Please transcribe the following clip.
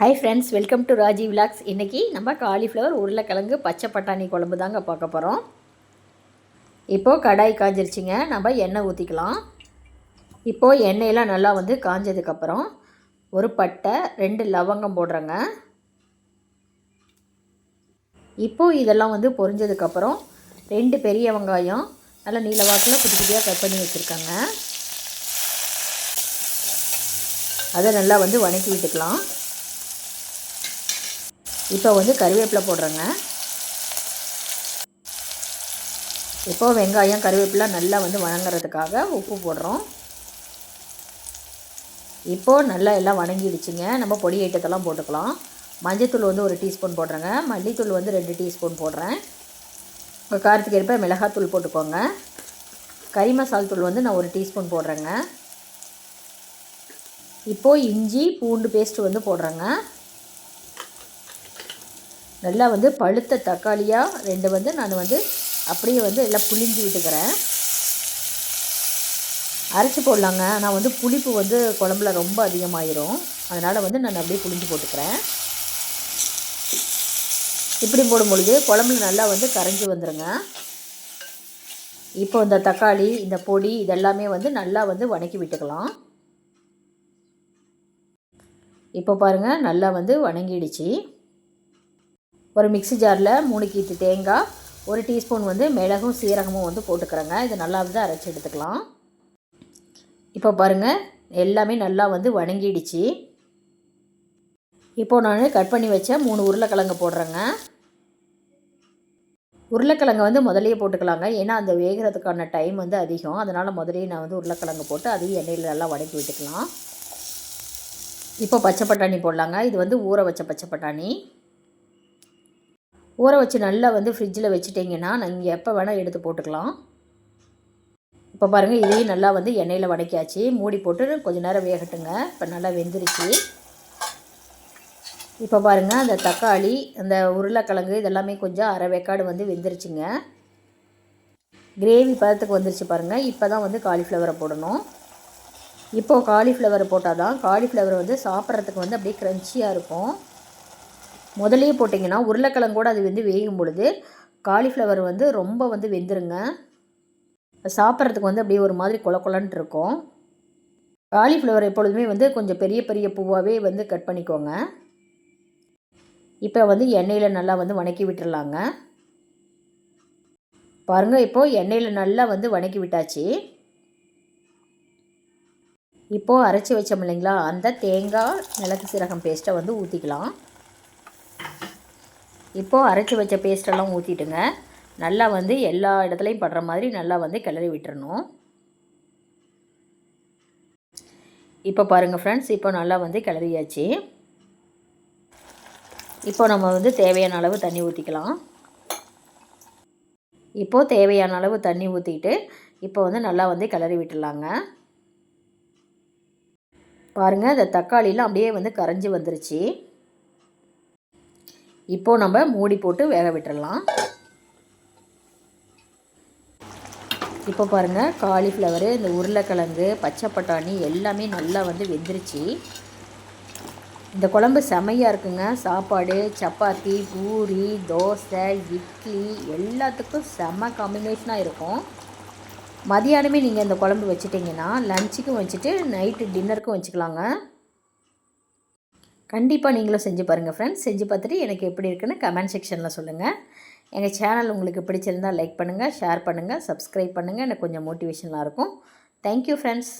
Hi friends welcome to Raji vlogs இன்றைக்கி நம்ம cauliflower உருளைக்கிழங்கு பச்சை பட்டாணி குழம்பு தாங்க பார்க்க போகிறோம் இப்போது கடாய் காஞ்சிருச்சுங்க. நம்ம எண்ணெய் ஊற்றிக்கலாம் இப்போது எண்ணெயெல்லாம் நல்லா வந்து காஞ்சதுக்கப்புறம் ஒரு பட்டை ரெண்டு லவங்கம் போடுறேங்க. இப்போது இதெல்லாம் வந்து பொரிஞ்சதுக்கப்புறம் ரெண்டு பெரிய வெங்காயம் நல்லா நீல வாக்கில் குட்டி குட்டியாக கட் பண்ணி வச்சுருக்காங்க. அதை நல்லா வந்து வணக்கி விட்டுக்கலாம். இப்போ வந்து கருவேப்பிலை போடுறேங்க. இப்போது வெங்காயம் கருவேப்பிலை நல்லா வந்து வணங்குறதுக்காக உப்பு போடுறோம். இப்போது நல்லா எல்லாம் வணங்கிடுச்சுங்க. நம்ம பொடி ஐட்டத்தெல்லாம் போட்டுக்கலாம். மஞ்சத்தூள் வந்து ஒரு டீஸ்பூன் போடுறேங்க. மல்லித்தூள் வந்து ரெண்டு டீஸ்பூன் போடுறேன். உங்கள் காரத்துக்கு ஏற்ப மிளகாத்தூள் போட்டுக்கோங்க. கறி மசால் தூள் வந்து நான் ஒரு டீஸ்பூன் போடுறேங்க. இப்போது இஞ்சி பூண்டு பேஸ்ட்டு வந்து போடுறேங்க. நல்லா வந்து பழுத்த தக்காளியாக ரெண்டு வந்து நான் வந்து அப்படியே வந்து எல்லாம் புளிஞ்சு விட்டுக்கிறேன். அரைச்சி போடலாங்க. நான் வந்து புளிப்பு வந்து குழம்புல ரொம்ப அதிகமாயிரும். அதனால் வந்து நான் அப்படியே புளிஞ்சு போட்டுக்கிறேன். இப்படி போடும்பொழுது குழம்புல நல்லா வந்து கரைஞ்சி வந்துடுங்க இப்போ இந்த தக்காளி இந்த பொடி இதெல்லாமே வந்து நல்லா வந்து வணக்கி விட்டுக்கலாம். இப்போ பாருங்கள் நல்லா வந்து வணங்கிடுச்சு. ஒரு மிக்சி ஜாரில் மூணு கீத்து தேங்காய் ஒரு டீஸ்பூன் வந்து மிளகும் சீரகமும் வந்து போட்டுக்கிறேங்க. இது நல்லா வந்து அரைச்சி எடுத்துக்கலாம். இப்போ பாருங்கள் எல்லாமே நல்லா வந்து வணங்கிடுச்சு. இப்போது நான் கட் பண்ணி வச்ச மூணு உருளைக்கிழங்கு போடுறேங்க. உருளைக்கிழங்கு வந்து முதலையே போட்டுக்கலாங்க. ஏன்னா அந்த வேகிறதுக்கான டைம் வந்து அதிகம். அதனால் முதலையே நான் வந்து உருளைக்கிழங்கு போட்டு அதையும் எண்ணெயில் நல்லா வதக்கி விட்டுக்கலாம். இப்போ பச்சை பட்டாணி போடலாங்க. இது வந்து ஊற வச்ச பச்சை பட்டாணி. ஊற வச்சு நல்லா வந்து ஃப்ரிட்ஜில் வச்சுட்டிங்கன்னா நீங்கள் எப்போ வேணால் எடுத்து போட்டுக்கலாம். இப்போ பாருங்கள் இதையும் நல்லா வந்து எண்ணெயில் வதக்கியாச்சு. மூடி போட்டு கொஞ்சம் நேரம் வேகட்டுங்க. இப்போ நல்லா வெந்துருச்சு. இப்போ பாருங்கள் அந்த தக்காளி அந்த உருளைக்கிழங்கு இதெல்லாமே கொஞ்சம் அரை வேக்காடு வந்து வெந்துருச்சுங்க. கிரேவி பதத்துக்கு வந்துருச்சு பாருங்கள் இப்போ தான் வந்து காலிஃப்ளவரை போடணும். இப்போது காலிஃப்ளவரை போட்டால் தான் காலிஃப்ளவர் வந்து சாப்பிட்றதுக்கு வந்து அப்படியே க்ரன்ச்சியாக இருக்கும். முதலே போட்டிங்கன்னா உருளைக்கிழங்கு கூட அது வந்து வேகும் பொழுது காலிஃப்ளவர் வந்து ரொம்ப வந்து வெந்துருங்க. சாப்பிட்றதுக்கு வந்து அப்படியே ஒரு மாதிரி கொல கொலன்ட்டு இருக்கும். காலிஃப்ளவர் எப்பொழுதுமே வந்து கொஞ்சம் பெரிய பெரிய பூவாகவே வந்து கட் பண்ணிக்கோங்க. இப்போ வந்து எண்ணெயில் நல்லா வந்து வணக்கி விட்டுடலாங்க பாருங்கள் இப்போது எண்ணெயில் நல்லா வந்து வணக்கி விட்டாச்சு. இப்போது அரைச்சி வச்சோம் இல்லைங்களா? அந்த தேங்காய் மிளகு சீரகம் பேஸ்ட்டை வந்து ஊற்றிக்கலாம் இப்போது அரைச்சி வச்ச பேஸ்ட்டெல்லாம் ஊற்றிட்டுங்க நல்லா வந்து எல்லா இடத்துலையும் படுற மாதிரி நல்லா வந்து கிளறி விட்டுறணும். இப்போ பாருங்கள் ஃப்ரெண்ட்ஸ் இப்போ நல்லா வந்து கிளறியாச்சு. இப்போ நம்ம வந்து தேவையான அளவு தண்ணி ஊற்றிக்கலாம் இப்போது தேவையான அளவு தண்ணி ஊற்றிட்டு இப்போ வந்து நல்லா வந்து கிளறி விட்டுடலாங்க. பாருங்கள் இந்த தக்காளிலாம் அப்படியே வந்து கரைஞ்சி வந்துருச்சு. இப்போது நம்ம மூடி போட்டு வேக விட்டுடலாம் இப்போ பாருங்கள் காலிஃப்ளவரு இந்த உருளைக்கிழங்கு பச்சை பட்டாணி எல்லாமே நல்லா வந்து வெந்துருச்சு. இந்த குழம்பு செமையாக இருக்குங்க. சாப்பாடு சப்பாத்தி பூரி தோசை இட்லி எல்லாத்துக்கும் செம்ம காம்பினேஷனாக இருக்கும். மதியானமே நீங்கள் இந்த குழம்பு வச்சுட்டிங்கன்னா லஞ்சுக்கும் வச்சுட்டு நைட்டு டின்னருக்கும் வச்சுக்கலாங்க. கண்டிப்பாக நீங்களும் செஞ்சு பாருங்கள் ஃப்ரெண்ட்ஸ் செஞ்சு பார்த்துட்டு எனக்கு எப்படி இருக்குன்னு கமெண்ட் செக்ஷனில் சொல்லுங்கள் எங்கள் சேனல் உங்களுக்கு பிடிச்சிருந்தால் லைக் பண்ணுங்கள் ஷேர் பண்ணுங்கள் சப்ஸ்கிரைப் பண்ணுங்கள் எனக்கு கொஞ்சம் மோட்டிவேஷனாக இருக்கும். Thank you friends